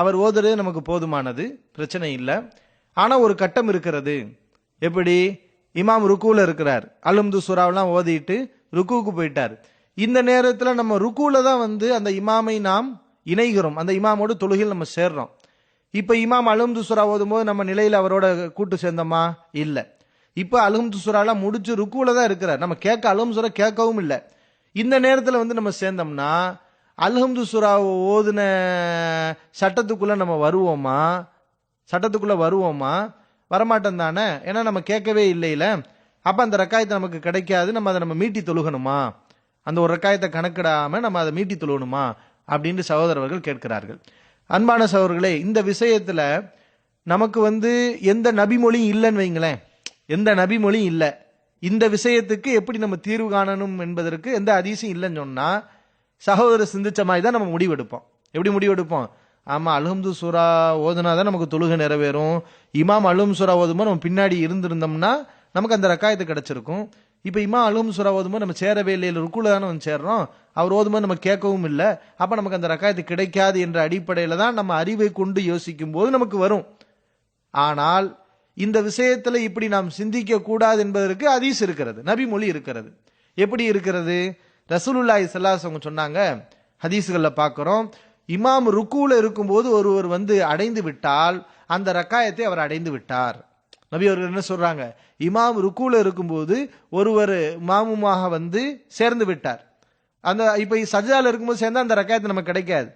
அவர் ஓதுறது நமக்கு போதுமானது பிரச்சனை இல்லை. ஆனால் ஒரு கட்டம் இருக்கிறது. எப்படி? இமாம் ருக்குவில் இருக்கிறார். அலும்து சுறாவெல்லாம் ஓதிட்டு ருக்குவுக்கு போயிட்டார். இந்த நேரத்தில் நம்ம ருக்குவில் தான் வந்து அந்த இமாமை நாம் இணைகிறோம். அந்த இமாமோடு தொழுகையில் நம்ம சேர்றோம். இப்போ இமாம் அலும்து சுறா ஓதும் போது நம்ம நிலையில் அவரோட கூட்டு சேர்ந்தோமா? இல்லை. இப்போ அலும்து சுறாலாம் முடிச்சு ருக்குவில் தான் இருக்கிறார். நம்ம கேட்க அலும் சுரா கேட்கவும் இல்லை. இந்த நேரத்தில் வந்து நம்ம சேர்ந்தோம்னா அல்ஹம்து சுறாவை ஓதுன சட்டத்துக்குள்ள நம்ம வருவோமா? சட்டத்துக்குள்ள வருவோமா? வரமாட்டோம் தானே? ஏன்னா நம்ம கேட்கவே இல்லையில. அப்ப அந்த ரக்காயத்தை நமக்கு கிடைக்காது. நம்ம அதை நம்ம மீட்டி தொழுகணுமா? அந்த ஒரு ரக்காயத்தை கணக்கிடாம நம்ம அதை மீட்டி தொழுகணுமா? அப்படின்னு சகோதரர்கள் கேட்கிறார்கள். அன்பான சகோதரர்களே இந்த விஷயத்துல நமக்கு வந்து எந்த நபிமொழியும் இல்லைன்னு வைங்களேன். எந்த நபிமொழியும் இல்லை. இந்த விஷயத்துக்கு எப்படி நம்ம தீர்வு காணணும் என்பதற்கு எந்த அதிசயம் இல்லைன்னு சொன்னா சகோதரர் சிந்திச்ச மாதிரி தான் நம்ம முடிவெடுப்போம். எப்படி முடிவெடுப்போம்? ஆமா அல்ஹம்து சூரா ஓதுனா தான் நமக்கு தொழுகை நிறைவேறும். இமாம் அலும் சூரா ஓதும்போது நம்ம பின்னாடி இருந்திருந்தோம்னா நமக்கு அந்த ரக்காயத்து கிடைச்சிருக்கும். இப்போ இமா அலும் சூரா ஓதும்போது நம்ம சேரவே இல்லை இல்லை ருக்குல தானே வந்து சேர்றோம். அவர் ஓதும்போது நம்ம கேட்கவும் இல்லை. அப்போ நமக்கு அந்த ரக்காயத்து கிடைக்காது என்ற அடிப்படையில் தான் நம்ம அறிவை கொண்டு யோசிக்கும் போது நமக்கு வரும். ஆனால் இந்த விஷயத்தில் இப்படி நாம் சிந்திக்க கூடாது என்பதற்கு அதீஸ் இருக்கிறது நபி மொழி இருக்கிறது. எப்படி இருக்கிறது? ரசூலுல்லாய் ஸல்லல்லாஹு அவங்க சொன்னாங்க ஹதீஸுகளில் பார்க்குறோம் இமாம் ருக்குவில் இருக்கும்போது ஒருவர் வந்து அடைந்து விட்டால் அந்த ரக்காயத்தை அவர் அடைந்து விட்டார். நபி அவர்கள் என்ன சொல்றாங்க இமாம் ருக்குவில் இருக்கும்போது ஒருவர் மாமுமாக வந்து சேர்ந்து விட்டார். அந்த இப்போ சஜ்ஜால இருக்கும்போது சேர்ந்தா அந்த ரக்காயத்தை நமக்கு கிடைக்காது.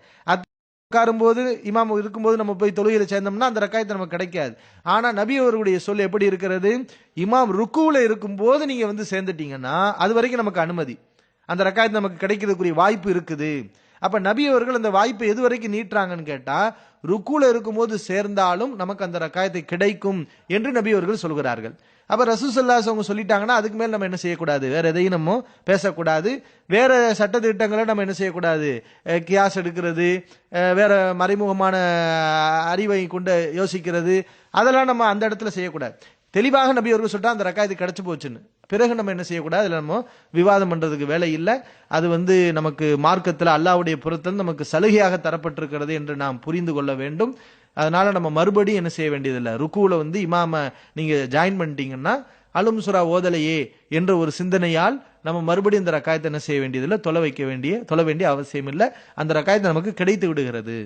உட்காரும்போது இமாம் இருக்கும்போது நம்ம போய் தொழுகையில் சேர்ந்தோம்னா அந்த ரக்காயத்தை நமக்கு கிடைக்காது. ஆனால் நபி அவர்களுடைய சொல் எப்படி இருக்கிறது இமாம் ருக்குவில் இருக்கும்போது நீங்கள் வந்து சேர்ந்துட்டீங்கன்னா அது வரைக்கும் நமக்கு அனுமதி. அந்த ரக்காயத் நமக்கு கிடைக்கிறதுக்குரிய வாய்ப்பு இருக்குது. அப்ப நபி அவர்கள் அந்த வாய்ப்பை எது வரைக்கும் நீட்டுறாங்கன்னு கேட்டா ருக்குல இருக்கும்போது சேர்ந்தாலும் நமக்கு அந்த ரக்காயத்தை கிடைக்கும் என்று நபி அவர்கள் சொல்கிறார்கள். அப்ப ரசூசல்லாஸ் அவங்க சொல்லிட்டாங்கன்னா அதுக்கு மேல நம்ம என்ன செய்யக்கூடாது? வேற எதையும் நம்ம பேசக்கூடாது. வேற சட்ட திட்டங்களை நம்ம என்ன செய்யக்கூடாது? கியாஸ் எடுக்கிறது வேற மறைமுகமான அறிவை கொண்டு யோசிக்கிறது. அதெல்லாம் நம்ம அந்த இடத்துல செய்யக்கூடாது. தெளிவாக நபி அவர்கள் சொல்லிட்டா அந்த ரக்காயத்து கிடைச்சு போச்சுன்னு. பிறகு நம்ம என்ன செய்யக்கூடாது? அதில் நம்ம விவாதம் பண்ணுறதுக்கு வேலை இல்லை. அது வந்து நமக்கு மார்க்கத்தில் அல்லாவுடைய புறத்தில் நமக்கு சலுகையாக தரப்பட்டிருக்கிறது என்று நாம் புரிந்து கொள்ள வேண்டும். அதனால நம்ம மறுபடியும் என்ன செய்ய வேண்டியதில்லை? ருக்குவில் வந்து இமாம நீங்கள் ஜாயின் பண்ணிட்டீங்கன்னா அலும்சுரா ஓதலையே என்ற ஒரு சிந்தனையால் நம்ம மறுபடியும் இந்த ரக்காயத்தை என்ன செய்ய வேண்டியதில்லை? தொலை வைக்க வேண்டிய தொலை வேண்டிய அவசியம் இல்லை. அந்த ரக்காயத்தை நமக்கு கிடைத்து விடுகிறது.